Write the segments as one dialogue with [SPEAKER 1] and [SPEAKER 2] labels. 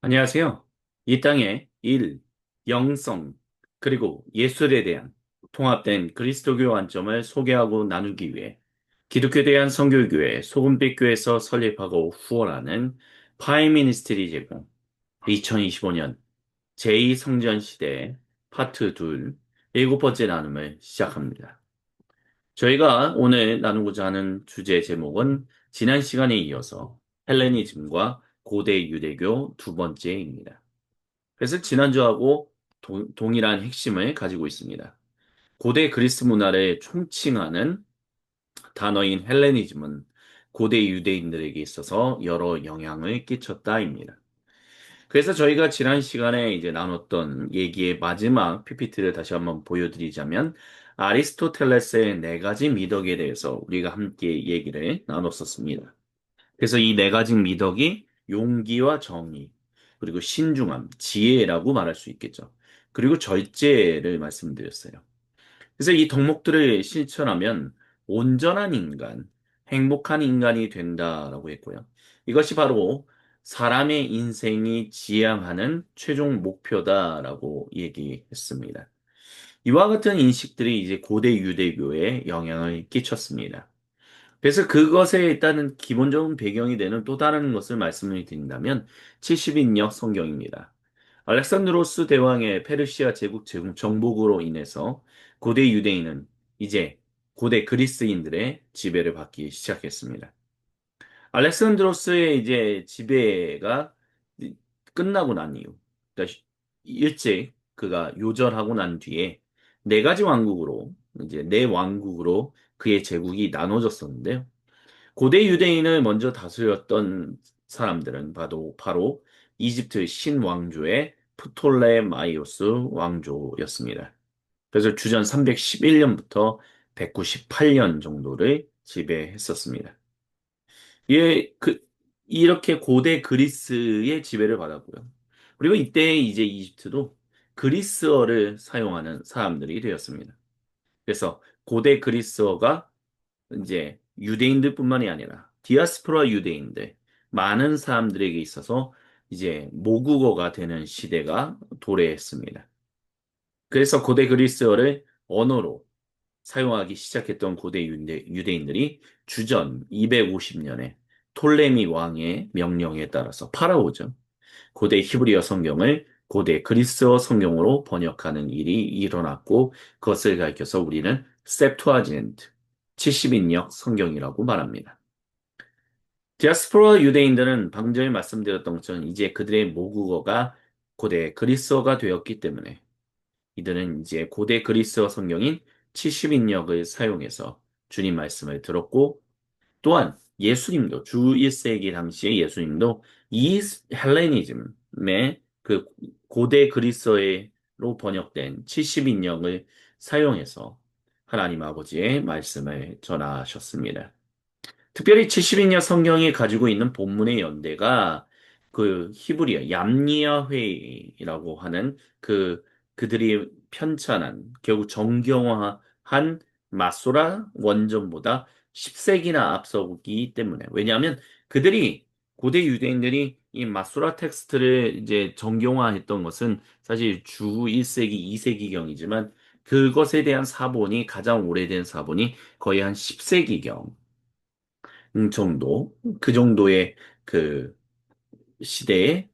[SPEAKER 1] 안녕하세요. 이 땅의 일, 영성, 그리고 예술에 대한 통합된 그리스도교 관점을 소개하고 나누기 위해 기독교에 대한 선교교회 소금빛교에서 설립하고 후원하는 파이미니스트리 제공 2025년 제2성전시대 파트 2 일곱 번째 나눔을 시작합니다. 저희가 오늘 나누고자 하는 주제 제목은 지난 시간에 이어서 헬레니즘과 고대 유대교 두 번째입니다. 그래서 지난주하고 동, 동일한 핵심을 가지고 있습니다. 고대 그리스 문화를 총칭하는 단어인 헬레니즘은 고대 유대인들에게 있어서 여러 영향을 끼쳤다입니다. 그래서 저희가 지난 시간에 이제 나눴던 얘기의 마지막 PPT를 다시 한번 보여드리자면 아리스토텔레스의 네 가지 미덕에 대해서 우리가 함께 얘기를 나눴었습니다. 그래서 이 네 가지 미덕이 용기와 정의, 그리고 신중함, 지혜라고 말할 수 있겠죠. 그리고 절제를 말씀드렸어요. 그래서 이 덕목들을 실천하면 온전한 인간, 행복한 인간이 된다라고 했고요. 이것이 바로 사람의 인생이 지향하는 최종 목표다라고 얘기했습니다. 이와 같은 인식들이 이제 고대 유대교에 영향을 끼쳤습니다. 그래서 그것에 일단은 기본적인 배경이 되는 또 다른 것을 말씀을 드린다면 70인역 성경입니다. 알렉산드로스 대왕의 페르시아 제국 정복으로 인해서 고대 유대인은 이제 고대 그리스인들의 지배를 받기 시작했습니다. 알렉산드로스의 이제 지배가 끝나고 난 이후, 그러니까 일찍 그가 요절하고 난 뒤에 네 가지 왕국으로 이제 네 왕국으로 그의 제국이 나눠졌었는데요. 고대 유대인을 먼저 다스렸던 사람들은 바로, 바로 이집트 신왕조의 프톨레마이오스 왕조였습니다. 그래서 주전 311년부터 198년 정도를 지배했었습니다. 예, 그, 이렇게 고대 그리스의 지배를 받았고요. 그리고 이때 이제 이집트도 그리스어를 사용하는 사람들이 되었습니다. 그래서 고대 그리스어가 이제 유대인들뿐만이 아니라 디아스포라 유대인들 많은 사람들에게 있어서 이제 모국어가 되는 시대가 도래했습니다. 그래서 고대 그리스어를 언어로 사용하기 시작했던 고대 유대, 유대인들이 주전 250년에 톨레미 왕의 명령에 따라서 파라오죠. 고대 히브리어 성경을 고대 그리스어 성경으로 번역하는 일이 일어났고 그것을 가리켜서 우리는 셉투아진트 70인역 성경이라고 말합니다. 디아스포라 유대인들은 방금 전에 말씀드렸던 것처럼 이제 그들의 모국어가 고대 그리스어가 되었기 때문에 이들은 이제 고대 그리스어 성경인 70인역을 사용해서 주님 말씀을 들었고 또한 예수님도 주 1세기 당시에 예수님도 이 헬레니즘의 그 고대 그리스어로 번역된 70인역을 사용해서 하나님 아버지의 말씀을 전하셨습니다. 특별히 70인역 성경이 가지고 있는 본문의 연대가 그 히브리어 얌니아 회의라고 하는 그 그들이 편찬한 결국 정경화한 마소라 원전보다 10세기나 앞서기 때문에 왜냐하면 그들이 고대 유대인들이 이 마소라 텍스트를 이제 정경화했던 것은 사실 주 1세기, 2세기경이지만 그것에 대한 사본이 가장 오래된 사본이 거의 한 10세기경 정도, 그 정도의 그 시대의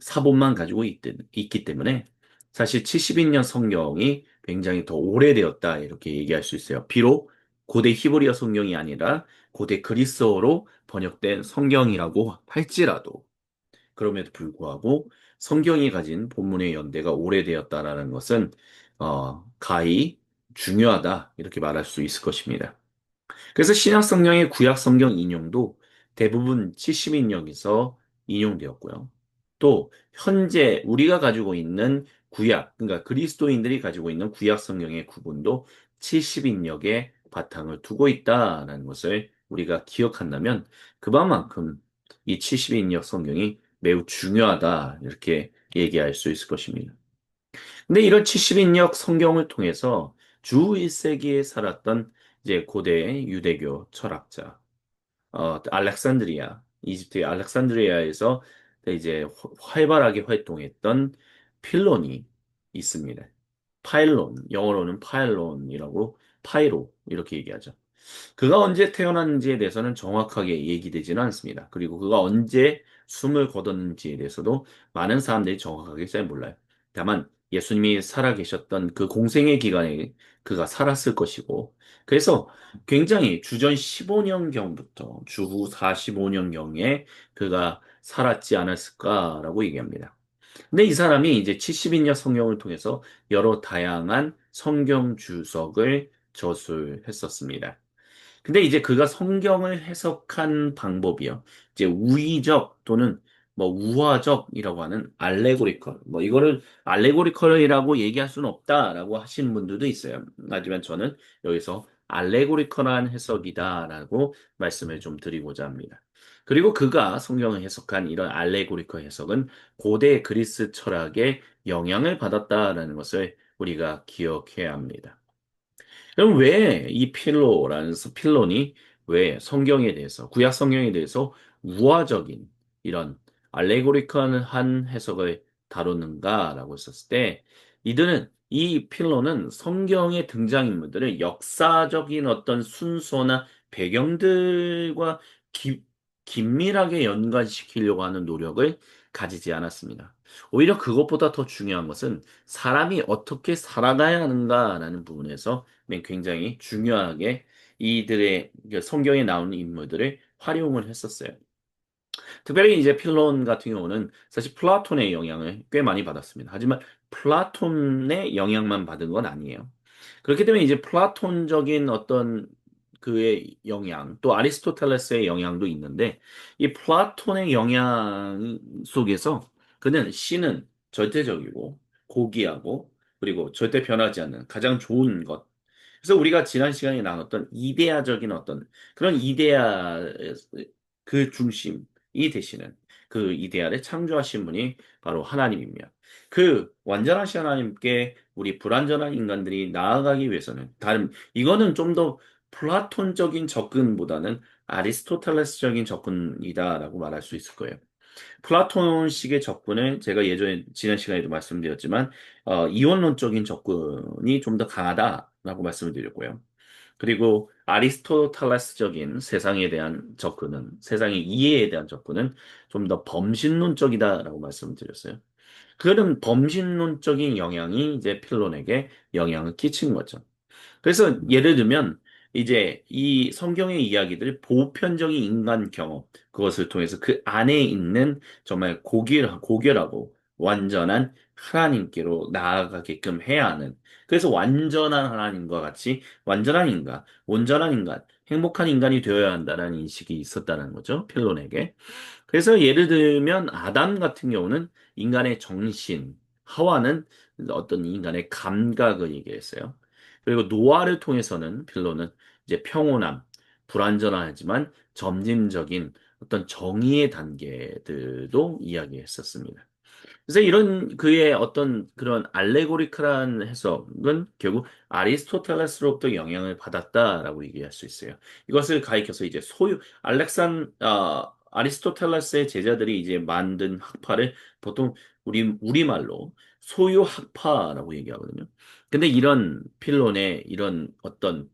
[SPEAKER 1] 사본만 가지고 있, 있기 때문에 사실 70인년 성경이 굉장히 더 오래되었다 이렇게 얘기할 수 있어요. 비록 고대 히브리어 성경이 아니라 고대 그리스어로 번역된 성경이라고 할지라도 그럼에도 불구하고 성경이 가진 본문의 연대가 오래되었다라는 것은 어, 가히 중요하다 이렇게 말할 수 있을 것입니다. 그래서 신약 성경의 구약 성경 인용도 대부분 70인역에서 인용되었고요. 또 현재 우리가 가지고 있는 구약, 그러니까 그리스도인들이 가지고 있는 구약 성경의 구분도 70인역에 바탕을 두고 있다는 것을 우리가 기억한다면 그만큼 이 70인역 성경이 매우 중요하다 이렇게 얘기할 수 있을 것입니다. 근데 이런 70인역 성경을 통해서 주 1세기에 살았던 이제 고대 유대교 철학자 어, 알렉산드리아 이집트의 알렉산드리아에서 이제 활발하게 활동했던 필론이 있습니다. 파일론, 영어로는 파일론이라고 파이로 이렇게 얘기하죠. 그가 언제 태어났는지에 대해서는 정확하게 얘기되지는 않습니다. 그리고 그가 언제 숨을 거뒀는지에 대해서도 많은 사람들이 정확하게 잘 몰라요. 다만 예수님이 살아계셨던 그 공생의 기간에 그가 살았을 것이고 그래서 굉장히 주전 15년경부터 주후 45년경에 그가 살았지 않았을까라고 얘기합니다. 근데 이 사람이 이제 70인역 성경을 통해서 여러 다양한 성경 주석을 저술했었습니다. 근데 이제 그가 성경을 해석한 방법이요. 이제 우의적 또는 뭐 우화적이라고 하는 알레고리컬. 뭐 이거를 알레고리컬이라고 얘기할 수는 없다라고 하시는 분들도 있어요. 하지만 저는 여기서 알레고리컬한 해석이다라고 말씀을 좀 드리고자 합니다. 그리고 그가 성경을 해석한 이런 알레고리컬 해석은 고대 그리스 철학의 영향을 받았다라는 것을 우리가 기억해야 합니다. 그럼 왜 이 필로라는 필론이 왜 성경에 대해서 구약 성경에 대해서 우화적인 이런 알레고리컬한 해석을 다루는가라고 했었을 때 이들은 이 필론은 성경의 등장인물들을 역사적인 어떤 순서나 배경들과 기, 긴밀하게 연관시키려고 하는 노력을 가지지 않았습니다. 오히려 그것보다 더 중요한 것은 사람이 어떻게 살아가야 하는가라는 부분에서 굉장히 중요하게 이들의 그 성경에 나오는 인물들을 활용을 했었어요. 특별히 이제 필론 같은 경우는 사실 플라톤의 영향을 꽤 많이 받았습니다. 하지만 플라톤의 영향만 받은 건 아니에요. 그렇기 때문에 이제 플라톤적인 어떤 그의 영향, 또 아리스토텔레스의 영향도 있는데 이 플라톤의 영향 속에서 그는 신은 절대적이고 고귀하고 그리고 절대 변하지 않는 가장 좋은 것. 그래서 우리가 지난 시간에 나눴던 이데아적인 어떤 그런 이데아 그 중심이 되시는 그 이데아를 창조하신 분이 바로 하나님입니다. 그 완전하신 하나님께 우리 불완전한 인간들이 나아가기 위해서는 다른 이거는 좀 더 플라톤적인 접근보다는 아리스토텔레스적인 접근이다라고 말할 수 있을 거예요. 플라톤식의 접근은 제가 예전에 지난 시간에도 말씀드렸지만 어, 이원론적인 접근이 좀 더 강하다라고 말씀을 드렸고요. 그리고 아리스토텔레스적인 세상에 대한 접근은 세상의 이해에 대한 접근은 좀 더 범신론적이다라고 말씀을 드렸어요. 그런 범신론적인 영향이 이제 필론에게 영향을 끼친 거죠. 그래서 예를 들면 이제 이 성경의 이야기들 보편적인 인간 경험 그것을 통해서 그 안에 있는 정말 고결, 고결하고 완전한 하나님께로 나아가게끔 해야 하는 그래서 완전한 하나님과 같이 완전한 인간, 온전한 인간, 행복한 인간이 되어야 한다는 인식이 있었다는 거죠. 필론에게. 그래서 예를 들면 아담 같은 경우는 인간의 정신, 하와는 어떤 인간의 감각을 얘기했어요. 그리고 노아를 통해서는 필로는 이제 평온함, 불완전하지만 점진적인 어떤 정의의 단계들도 이야기했었습니다. 그래서 이런 그의 어떤 그런 알레고리컬한 해석은 결국 아리스토텔레스로부터 영향을 받았다라고 얘기할 수 있어요. 이것을 가리켜서 이제 소유 알렉산 아 아리스토텔레스의 제자들이 이제 만든 학파를 보통 우리 우리말로 소유 학파라고 얘기하거든요. 근데 이런 필론의 이런 어떤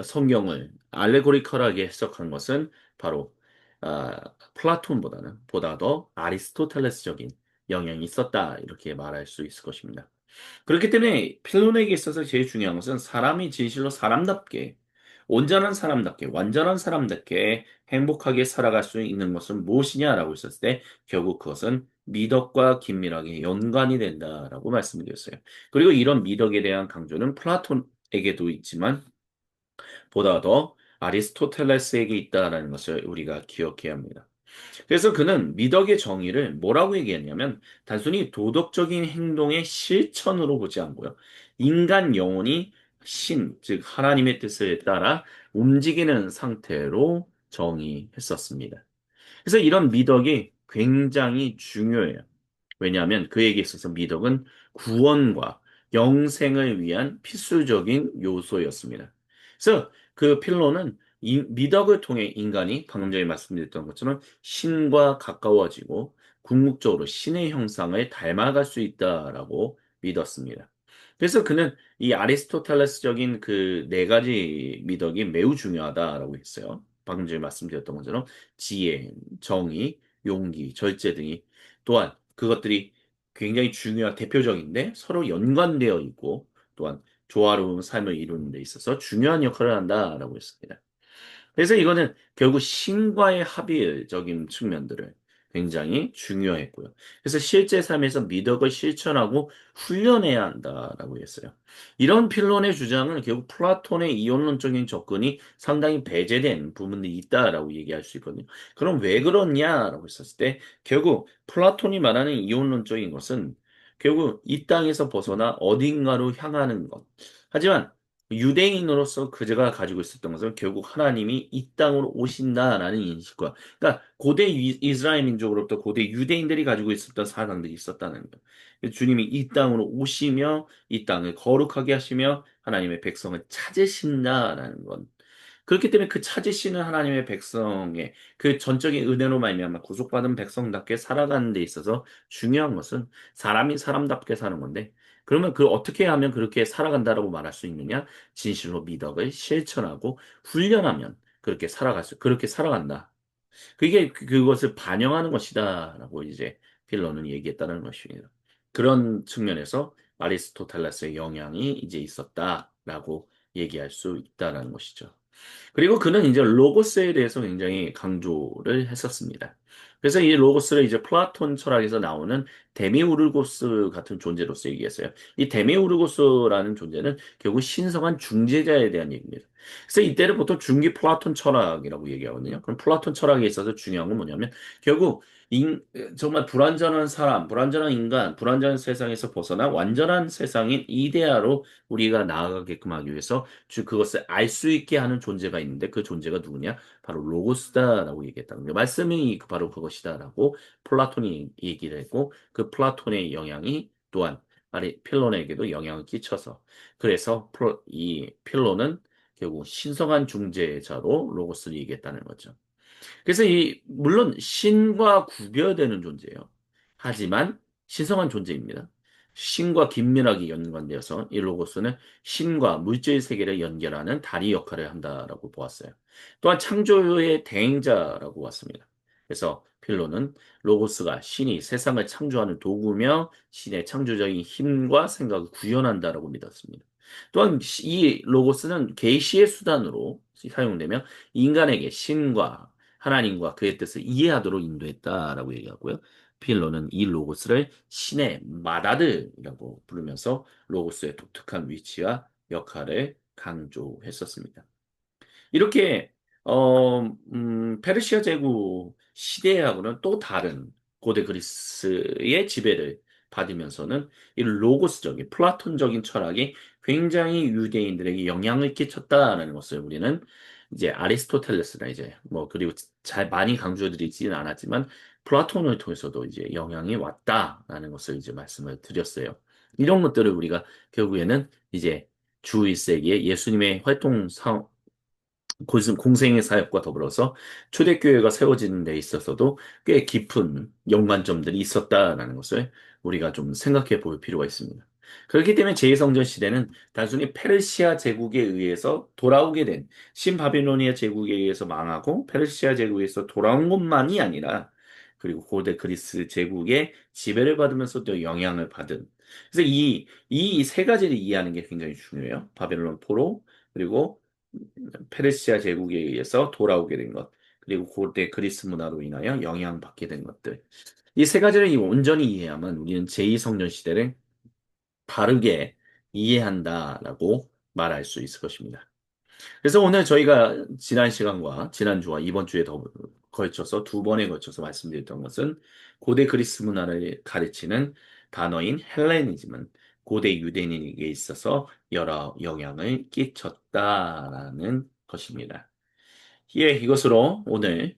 [SPEAKER 1] 성경을 알레고리컬하게 해석한 것은 바로 아, 플라톤보다는 보다 더 아리스토텔레스적인 영향이 있었다 이렇게 말할 수 있을 것입니다. 그렇기 때문에 필론에게 있어서 제일 중요한 것은 사람이 진실로 사람답게 온전한 사람답게 완전한 사람답게 행복하게 살아갈 수 있는 것은 무엇이냐라고 했었을 때 결국 그것은 미덕과 긴밀하게 연관이 된다라고 말씀드렸어요. 그리고 이런 미덕에 대한 강조는 플라톤에게도 있지만 보다 더 아리스토텔레스에게 있다라는 것을 우리가 기억해야 합니다. 그래서 그는 미덕의 정의를 뭐라고 얘기했냐면 단순히 도덕적인 행동의 실천으로 보지 않고요. 인간 영혼이 신, 즉 하나님의 뜻에 따라 움직이는 상태로 정의했었습니다. 그래서 이런 미덕이 굉장히 중요해요. 왜냐하면 그에게 있어서 미덕은 구원과 영생을 위한 필수적인 요소였습니다. 그래서 그 필로는 이 미덕을 통해 인간이 방금 전에 말씀드렸던 것처럼 신과 가까워지고 궁극적으로 신의 형상을 닮아갈 수 있다라고 믿었습니다. 그래서 그는 이 아리스토텔레스적인 그 네 가지 미덕이 매우 중요하다라고 했어요. 방금 전에 말씀드렸던 것처럼 지혜, 정의, 용기, 절제 등이 또한 그것들이 굉장히 중요한 대표적인데 서로 연관되어 있고 또한 조화로운 삶을 이루는 데 있어서 중요한 역할을 한다라고 했습니다. 그래서 이거는 결국 신과의 합의적인 측면들을 굉장히 중요했고요. 그래서 실제 삶에서 미덕을 실천하고 훈련해야 한다라고 했어요. 이런 필론의 주장은 결국 플라톤의 이론론적인 접근이 상당히 배제된 부분이 있다라고 얘기할 수 있거든요. 그럼 왜 그렇냐라고 했었을 때 결국 플라톤이 말하는 이론론적인 것은 결국 이 땅에서 벗어나 어딘가로 향하는 것. 하지만 유대인으로서 그제가 가지고 있었던 것은 결국 하나님이 이 땅으로 오신다라는 인식과, 그러니까 고대 이- 이스라엘 민족으로부터 고대 유대인들이 가지고 있었던 사상들이 있었다는 거예요. 주님이 이 땅으로 오시며 이 땅을 거룩하게 하시며 하나님의 백성을 찾으신다라는 것. 그렇기 때문에 그 찾으시는 하나님의 백성의 그 전적인 은혜로 말미암아 구속받은 백성답게 살아가는 데 있어서 중요한 것은 사람이 사람답게 사는 건데 그러면 그 어떻게 하면 그렇게 살아간다라고 말할 수 있느냐? 진실로 미덕을 실천하고 훈련하면 그렇게 살아갈 수, 그렇게 살아간다. 그게 그- 그것을 반영하는 것이다라고 이제 필러는 얘기했다는 것입니다. 그런 측면에서 아리스토텔레스의 영향이 이제 있었다라고 얘기할 수 있다라는 것이죠. 그리고 그는 이제 로고스에 대해서 굉장히 강조를 했었습니다. 그래서 이 로고스를 이제 플라톤 철학에서 나오는 데미우르고스 같은 존재로서 얘기했어요. 이 데미우르고스라는 존재는 결국 신성한 중재자에 대한 얘기입니다. 그래서 이때를 보통 중기 플라톤 철학이라고 얘기하거든요. 그럼 플라톤 철학에 있어서 중요한 건 뭐냐면 결국 인, 정말 불완전한 사람, 불완전한 인간, 불완전한 세상에서 벗어나 완전한 세상인 이데아로 우리가 나아가게끔 하기 위해서 주 그것을 알 수 있게 하는 존재가 있는데 그 존재가 누구냐? 바로 로고스다라고 얘기했다는 거예요. 말씀이 그 바로 그것이다라고 플라톤이 얘기를 했고 그 플라톤의 영향이 또한 아리 필론에게도 영향을 끼쳐서 그래서 프로- 이 필론은 결국 신성한 중재자로 로고스를 얘기했다는 거죠. 그래서 이 물론 신과 구별되는 존재예요. 하지만 신성한 존재입니다. 신과 긴밀하게 연관되어서 이 로고스는 신과 물질 세계를 연결하는 다리 역할을 한다라고 보았어요. 또한 창조의 대행자라고 봤습니다. 그래서 필로는 로고스가 신이 세상을 창조하는 도구며 신의 창조적인 힘과 생각을 구현한다라고 믿었습니다. 또한 이 로고스는 계시의 수단으로 사용되며 인간에게 신과 하나님과 그의 뜻을 이해하도록 인도했다라고 얘기하고요. 필로는 이 로고스를 신의 맏아들이라고 부르면서 로고스의 독특한 위치와 역할을 강조했었습니다. 이렇게 어, 음, 페르시아 제국 시대하고는 또 다른 고대 그리스의 지배를 받으면서는 이 로고스적인 플라톤적인 철학이 굉장히 유대인들에게 영향을 끼쳤다라는 것을 우리는 이제 아리스토텔레스나 이제 뭐 그리고 잘 많이 강조드리지는 않았지만 플라톤을 통해서도 이제 영향이 왔다라는 것을 이제 말씀을 드렸어요. 이런 것들을 우리가 결국에는 이제 주 1세기에 예수님의 활동 상, 고승- 공생의 사역과 더불어서 초대교회가 세워지는 데 있어서도 꽤 깊은 연관점들이 있었다라는 것을 우리가 좀 생각해 볼 필요가 있습니다. 그렇기 때문에 제2성전 시대는 단순히 페르시아 제국에 의해서 돌아오게 된 신바빌로니아 제국에 의해서 망하고 페르시아 제국에서 돌아온 것만이 아니라 그리고 고대 그리스 제국의 지배를 받으면서 또 영향을 받은 그래서 이 이 세 가지를 이해하는 게 굉장히 중요해요. 바벨론 포로 그리고 페르시아 제국에 의해서 돌아오게 된 것, 그리고 고대 그리스 문화로 인하여 영향받게 된 것들. 이 세 가지를 온전히 이해하면 우리는 제2성전 시대를 바르게 이해한다라고 말할 수 있을 것입니다. 그래서 오늘 저희가 지난 시간과 지난주와 이번 주에 더 걸쳐서 두 번에 걸쳐서 말씀드렸던 것은 고대 그리스 문화를 가르치는 단어인 헬레니즘은 고대 유대인에게 있어서 여러 영향을 끼쳤다라는 것입니다. 예, 이것으로 오늘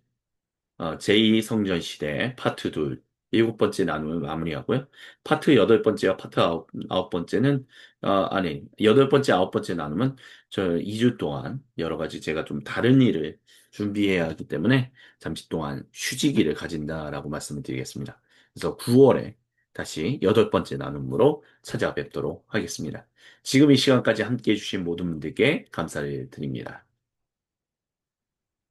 [SPEAKER 1] 어, 제2성전 시대 파트 2 일곱 번째 나눔을 마무리하고요. 파트 여덟 번째와 파트 아홉, 아홉 번째는, 어, 아니, 여덟 번째, 아홉 번째 나눔은 저 2주 동안 여러 가지 제가 좀 다른 일을 준비해야 하기 때문에 잠시 동안 휴지기를 가진다라고 말씀을 드리겠습니다. 그래서 9월에 다시 여덟 번째 나눔으로 찾아뵙도록 하겠습니다. 지금 이 시간까지 함께 해주신 모든 분들께 감사를 드립니다.